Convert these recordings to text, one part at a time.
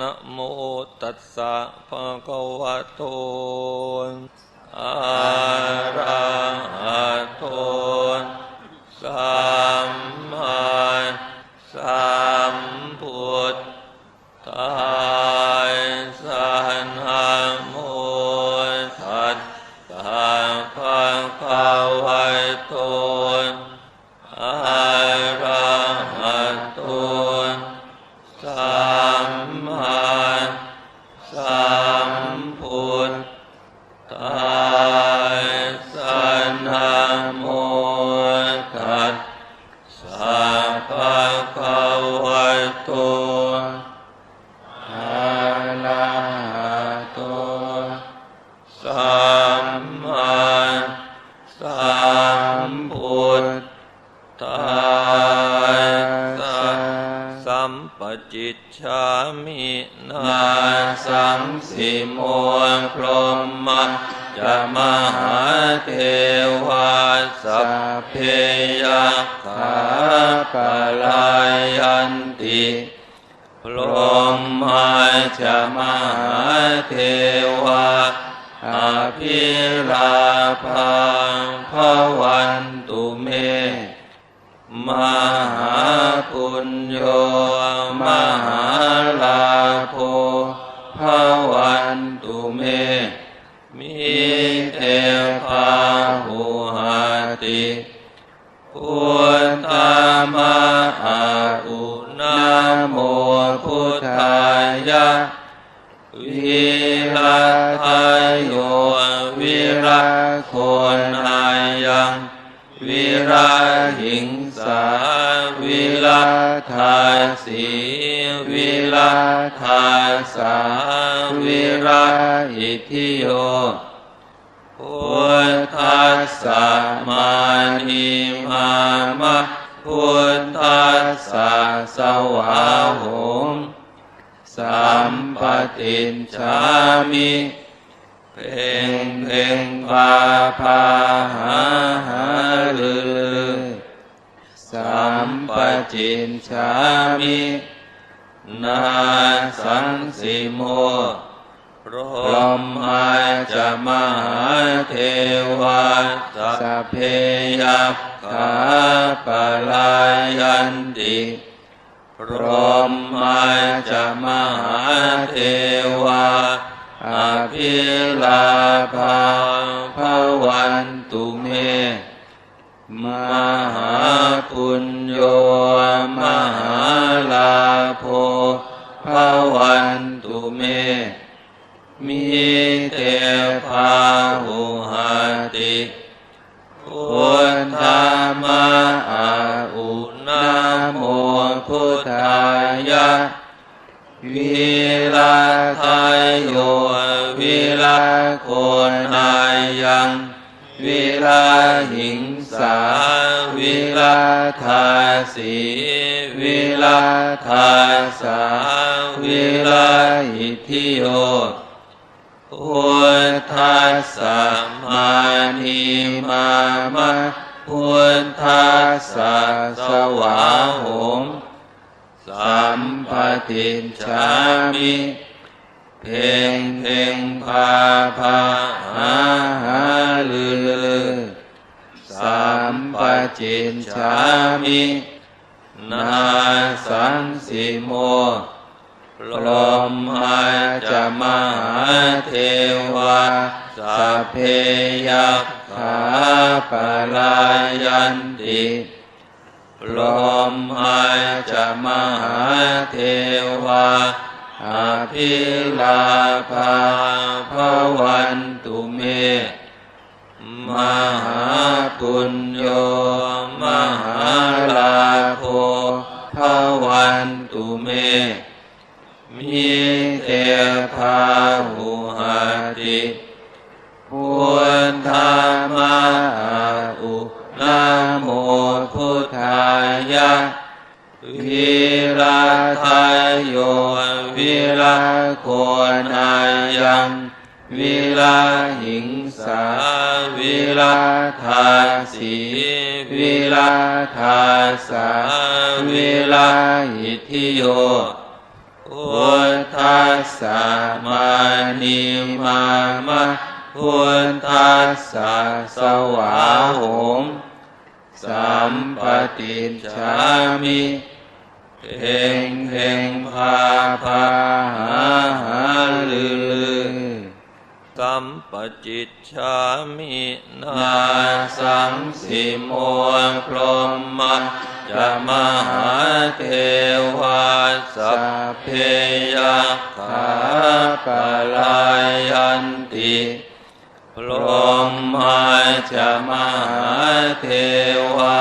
นะโมตัสสะภะคะวะโตอะระหะโตสัมมาสัม Uh, มาจะมหาเทวาอภิราพังพวันตุเม มหาปุญโย วิราหิงสา วิลาทาสีวิลาทาสา วิราอิทิโยพุทธัสสะมานิมามะพุทธัสสะสวาหุงสัมปตินชามิ เพ่งเพ่งพาพาหาหาลือสัมปจินชามินาสังสิโมพรหมาจะมหาเทวาสัพเพยัคขาปลายันติพรหมาจะมหาเทวา อภิลาภาภวันตุเม มหาปุญโยมหาลาโภภวันตุเมมิเตภาหุหาติพุทธามะอาอุนาโมพุทธายะวิลาทายโย ลาโคนอายัง วิลาหิงสา วิลาทาสี วิลาทาสา วิลาอิทิโยพุทธัสสะมานิมามะพุทธัสสะสวาหุงสัมปตินชามิ เพ่งเพ่งพาพาหาหาลือสัมปจินชามินาสังสิโมพรหมาจะมหาเทวาสัพเพยัคขาปลายันติพรหมาจะมหาเทวา อภิลาภาภวันตุเม มหาปุญโยมหาลาโภภวันตุเม มิเตภาหุหาติพุทธามาอุนาโมพุทธายะ วิราทายโยวิราโคนายังวิราหิงสาวิราทาสีวิราทาสาวิราอิทิโยพุททัสสะมานิมามะพุทธัสสะสวาหงสัมปติชามิ เพ่งเพ่งพาพาหาหาลือลือสัมปจิตชามินานาสังสิโมพรหมจะมหาเทวาสัพเพยัคขาปลายันติพรหมาจะมหาเทวา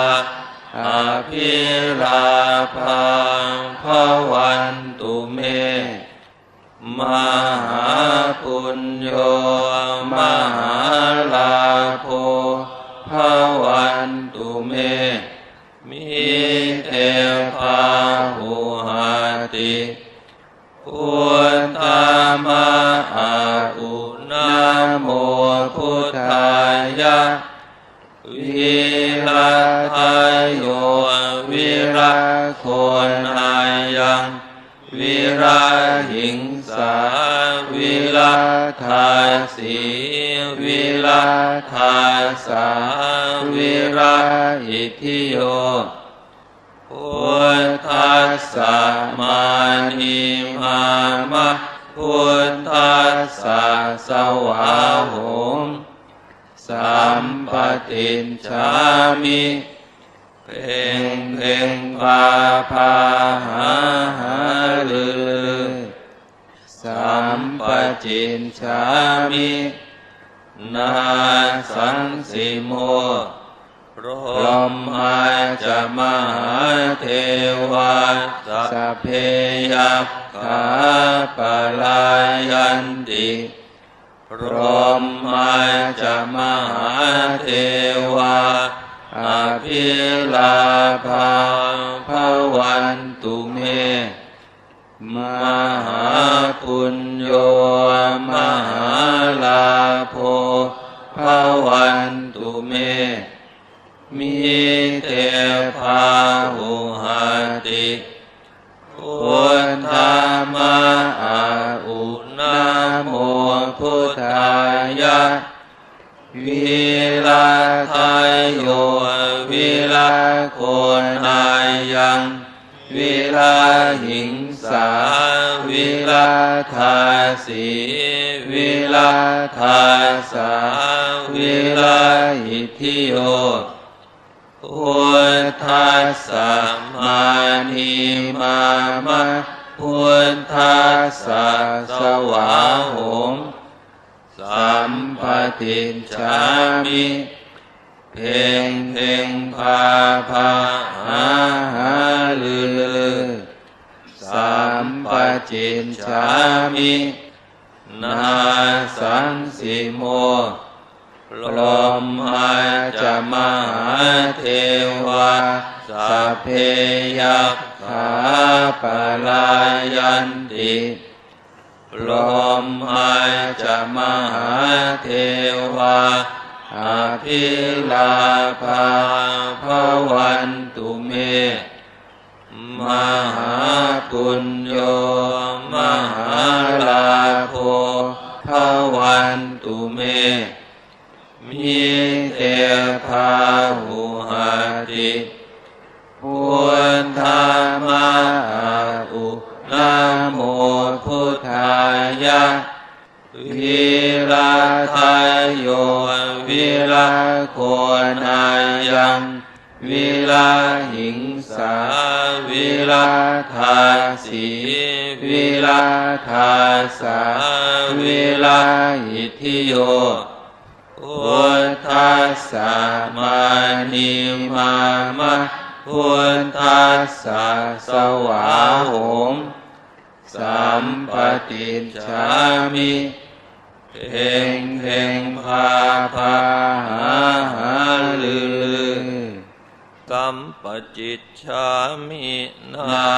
อภิรา ภาภวันตุเม มหาปุญโยมหาลาโภภวันตุเม มิเตภาหุหาติพุทธามะอาอุนาโมพุทธายะวิรัทายโยวิรัโราหิงสาวิราทาสีวิราทาสาวิราอิทิโยพุทธัสสะมานิมามะพุทธัสสะสวาหงสัมปตินชามิ พ่งเพ่งพาพาหาหาลือสัมปจินชามินาสังสิโมพรหมหมาจะมหาเทวาสัพเพยัคขาปลายันติพรรหมหมาจะมหาเทวา อภิลาภาภวันตุเม มหาปุญโยมหาลาโภภวันตุเม มิเตภาหุหติพุทธามะอาอุนาโมพุทธายะ วิลาทายโยวิลาโคนอายังวิลาหิงสาวิลาทาสีวิลาทาสาวิลาอิทิโยพุทธัสสะมานิมามะพุทธัสสะสวาหง สัมปตินชามิเพ่งเพ่งพาพาหาหาลือลือสัมปจินชามินาสังสิโมพพรรหหมมาจะมหาเทวาสัพเพยัคขาปลายันติ พรหมาจะมหาเทวาอาภิลาภาภวันตุเม มหาปุญโยมหาลาโภภวันตุเมมิเตภาหุหาติพุทธามาอุ นาโมพุทธายะวิราทายโยวิราโคนายังวิราหิงสาวิราทาสีวิราทาสาวิราอิทิโยพุทธัสสะมานิมามะพุทธัสสะสวาหง สัมปติชามิเพ่งเพ่งพาพาหาหาลือสัมปจิตชามินานา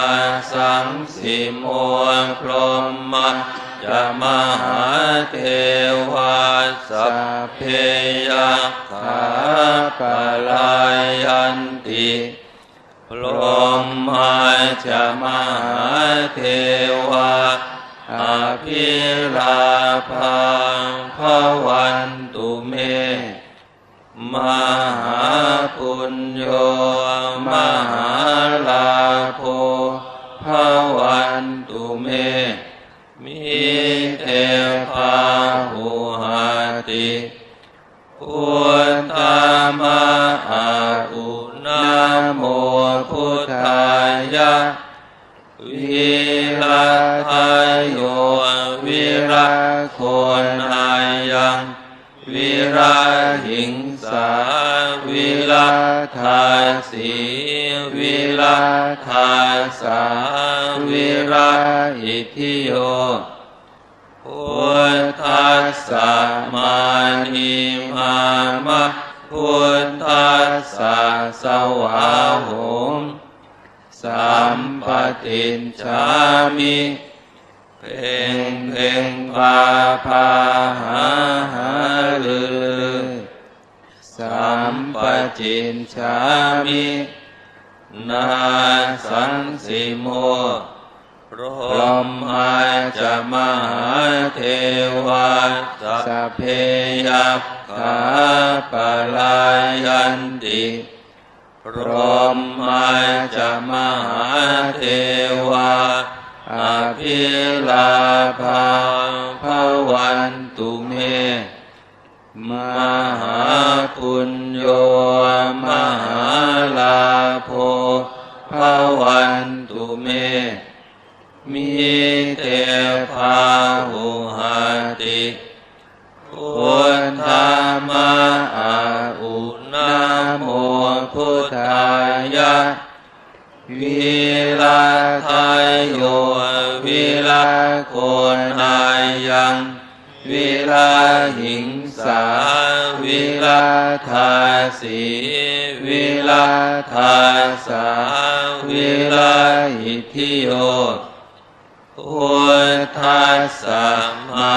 สังสิโมพรหมจะมหาเทวาสัพเพยัคขาปลายันติ พรหมจะมหาเทวาภิลาภังพวันตุเม มหาปุญโย โยวิรัตโคนอายังวิราหิงสาวิรัทาสีวิรัทาสาวิราอิทิโยพุทธัสสะมานิมามะพุทธัสสะสวาหุมสัมปตินชามิ พ่งเพ่งพาพาหาหาลือสัมปจินชามินาสังสิโมพรหมาจะมหาเทวาสัพเพยัพขาปลายันติพรหมาจะมหาเทวา อภิลาภาภวันตุเม มหาปุญโยมหาลาโภภวันตุเม มิเตภาหุหติพุทธามะอาอา วิลาทายโยวิลาโคนายัง วิลาหิงสา วิลาทาสีวิลาทาสา วิลาอิทิโยพุทธัสสะมา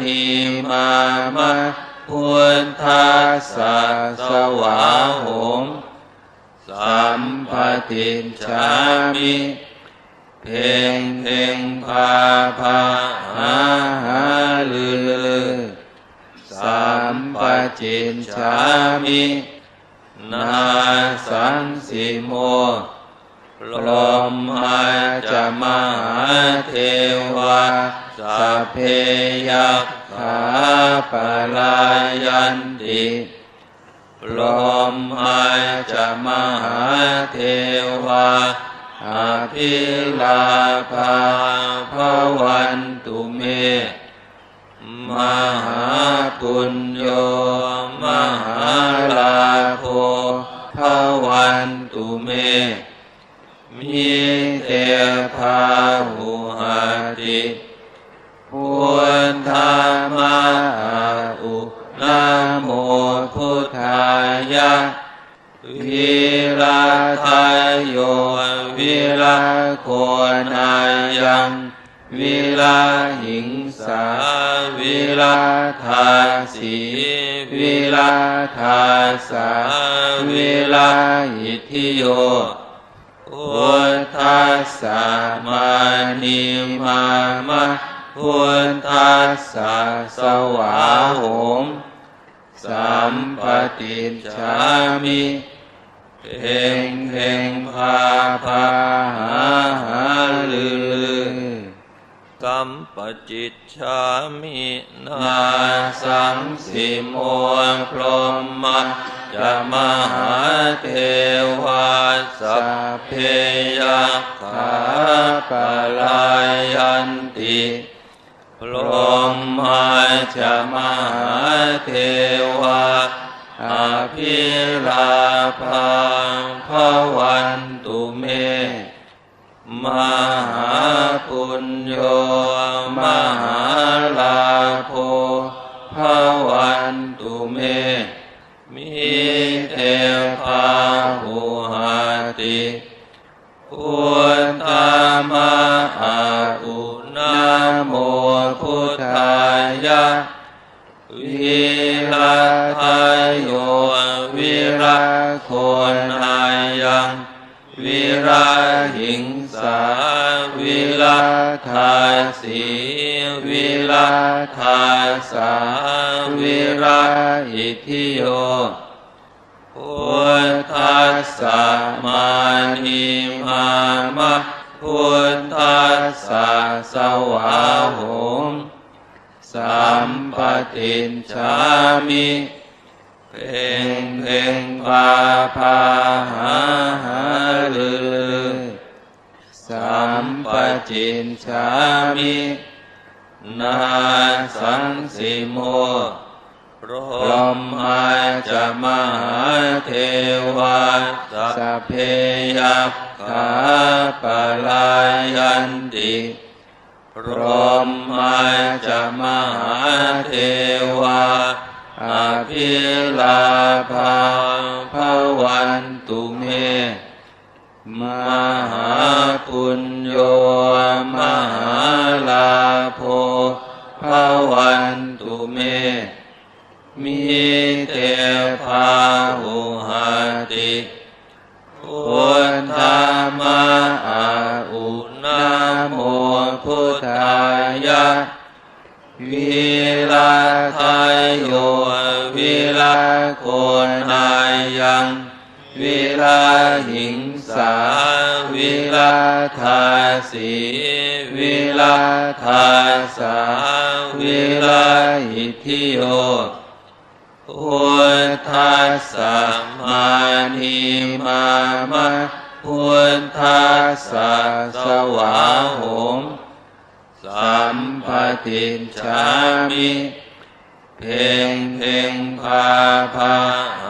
นิมามะพุทธัสสะสวาหุม สัมปตินชามิเพ่งเพ่งพาพาหาหาลือสัมปจินชามินาสังสิโมลมหาจะมหาเทวาสัพเพยักขาปลายันติ ลมหายจะมหาเทวาอภิลาภาภวันตุเม มหาปุญโยมหาลาโภภวันตุเม มิเตภาหุหาติพุทธามาอุนาโมพุทธา วิราทายโยวิราโคนายังวิราหิงสาวิราทาสีวิราทาสาวิราอิทิโยพุทธัสสะมานิมามะพุทธัสสะสวาหุมสัมปติชามิ เพ่งเพ่งพาพาหาหาลือสัมปจิตชามินาสังสิโมพรหมจะมหาเทวาสัพเพยขาปลายันติพรหมาจะมหาเทวา อภิลาภาภวันตุเม มหาปุญโยมหาลาโภภวันตุเม มิเตภาหุหาติพุทธามะอาอุ วิรัทายโยวิราโคนอายังวิราหิงสาวิราทาสีวิรัทาสาวิราอิทิโยพุทธัสสะมานิมามะพุทธัสสะสวาหุม สัมปตินชามิเพ่งเพ่งพาพาหาหาลือสัมปจินชามินาสังสิโมรหมาจะมหาเทวาสัพเพยัคขาปลายันติ พรหมาจะมหาเทวาอภิลาภาภวันตุเม มหาปุญโยมหาลาโภภวันตุเม มิเตภาหุหติ พุทธายะวิลาทายโยวิลาโคนอายังวิลาหิงสาวิลาทาสีวิลาทาสาวิลาหิทิโยพุทธัสสะมานิมามะพุทธัสสะสวาหม สัมปติชามิเพ่งเพ่งพาพา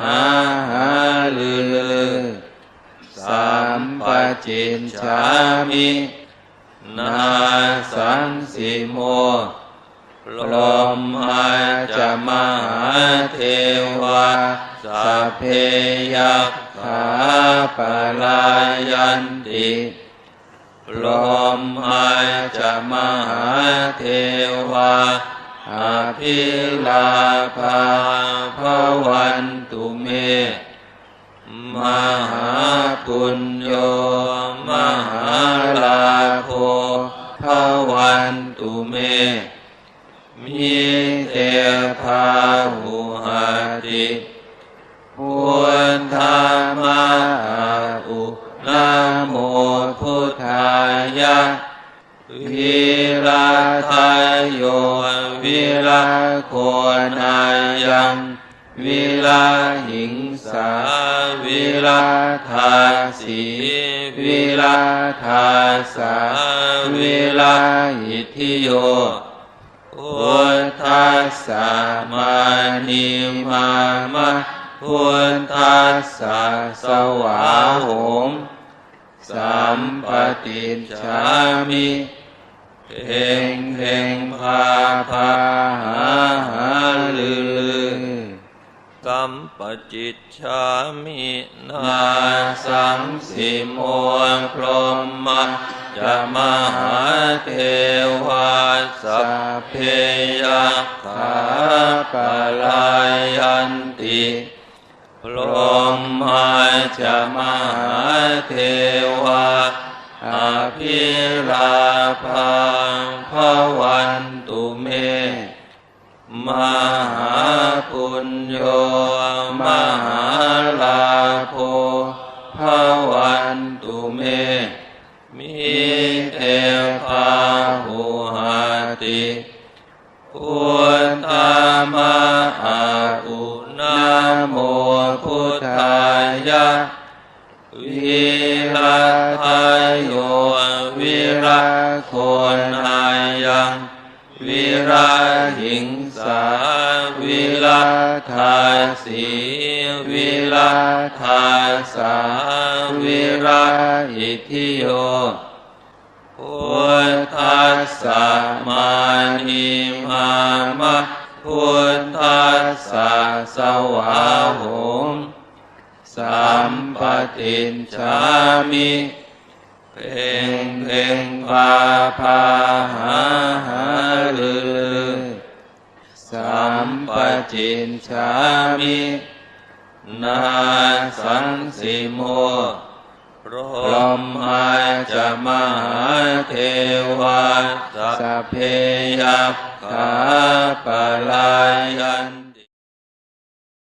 หาหาลือลือสัมปจินชามินาสังสิโมลมหาจะมหาเทวาสัพเพยัคขาปลายันติ ลมหายจะมหาเทวาอภิลาภาภวันตุเม มหาปุญโยมหาลาโภภวันตุเม มิเตภาหุหาติพุทธามาอุ นาโมพุทธายะวิราทายโยวิราโคนายังวิราหิงสาวิราทาสีวิราทาสาวิราหิทิโยพุทธัสสะมานิมามะพุทธัสสะสวาหุม สัมปติชามิเพ่งเพ่งพาพาหาหาลือลือสัมปจิตชามินานาสังสิโมพรหมจะมหาเทวาสัพเพยัคขาปลายันติ พรหมจะมหาเทวาอภิราภาภวันตุเม มหาปุญโยมา ทาสีวิราทาสาวิราอิทิโยพุทธัสสะมานิมามะพุทธัสสะสวาหุมสัมปตินชามิเพ่งเพ่งพาพาหาหาลือลือ จินชามินาสังสิโมพรหมาจะมหาเทวาสัพเพยัคขาปลายัน